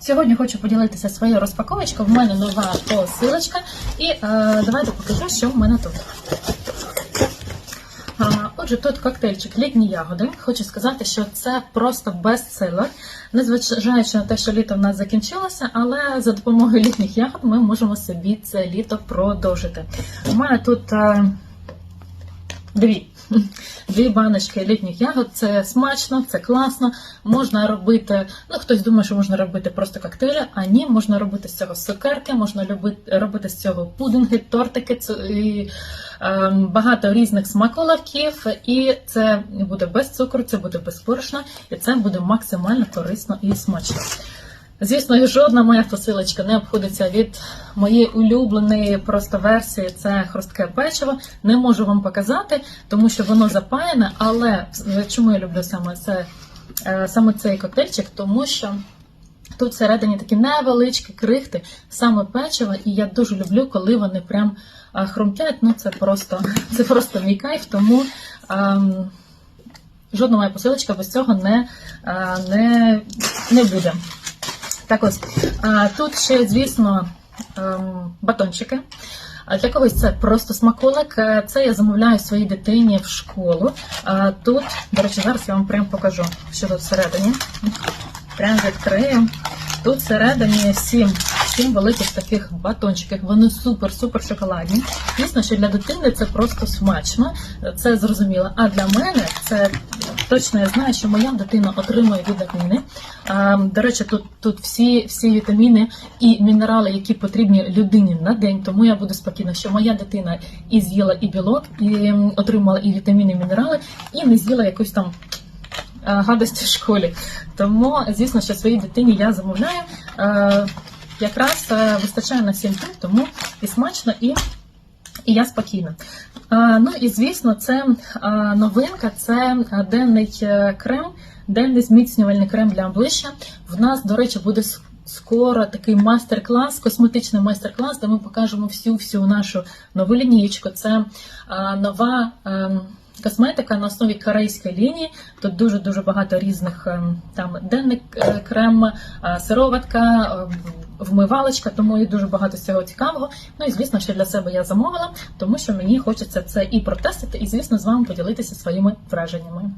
Сьогодні хочу поділитися своєю розпаковочкою. В мене нова посилочка. І е, давайте покажу, що в мене тут. Отже, тут коктейльчик літні ягоди. Хочу сказати, що це просто бестселер. Незважаючи на те, що літо в нас закінчилося, але за допомогою літніх ягод ми можемо собі це літо продовжити. У мене тут е, дві. Дві баночки літніх ягод це смачно, це класно. Можна робити. Ну хтось думає, що можна робити просто коктейлі, а ні, можна робити з цього цукерки, можна любити, робити з цього пудинги, тортики цу- і е, багато різних смаколиків. І це буде без цукру, це буде без борошна, і це буде максимально корисно і смачно. Звісно, жодна моя посилочка не обходиться від моєї улюбленої просто версії. Це хрустке печиво. Не можу вам показати, тому що воно запаяне. Але чому я люблю саме це е, саме цей коктейльчик? Тому що тут всередині такі невеличкі крихти, саме печиво, і я дуже люблю, коли вони прям е, хрумтять. Ну це просто це просто мій кайф, тому. ем, Жодна моя посилочка без цього не, е, не, не буде. Так ось, тут ще, звісно, ем, батончики. Для когось це просто смаколик. Е, Це я замовляю своїй дитині в школу. Тут, до речі, зараз я вам прям покажу, що тут всередині. Прям відкрию. Тут всередині сім, сім великих таких батончиків. Вони супер-супер шоколадні. Звісно, що для дитини це просто смачно, це зрозуміло. А для мене це точно я знаю, що моя дитина отримує вітаміни. До речі, тут, тут всі, всі вітаміни і мінерали, які потрібні людині на день. Тому я буду спокійна, що моя дитина і з'їла і білок, і отримала і вітаміни, і мінерали, і не з'їла якусь там гадості в школі. Тому, звісно, що своїй дитині я замовляю. Якраз е, вистачає на 7 днів, тому і смачно, і, і я спокійна. Е, Ну і звісно, це е, новинка, це денний крем, денний зміцнювальний крем для обличчя. В нас, до речі, буде скоро такий майстер-клас, косметичний майстер-клас, де ми покажемо всю всю нашу нову лінієчку. Це нова. Косметика на основі корейської лінії. Тут дуже дуже багато різних там денний е, крем, сироватка, вмивалочка, тому і дуже багато всього цікавого. Ну і звісно, ще для себе я замовила, тому що мені хочеться це і протестити, і звісно з вами поділитися своїми враженнями.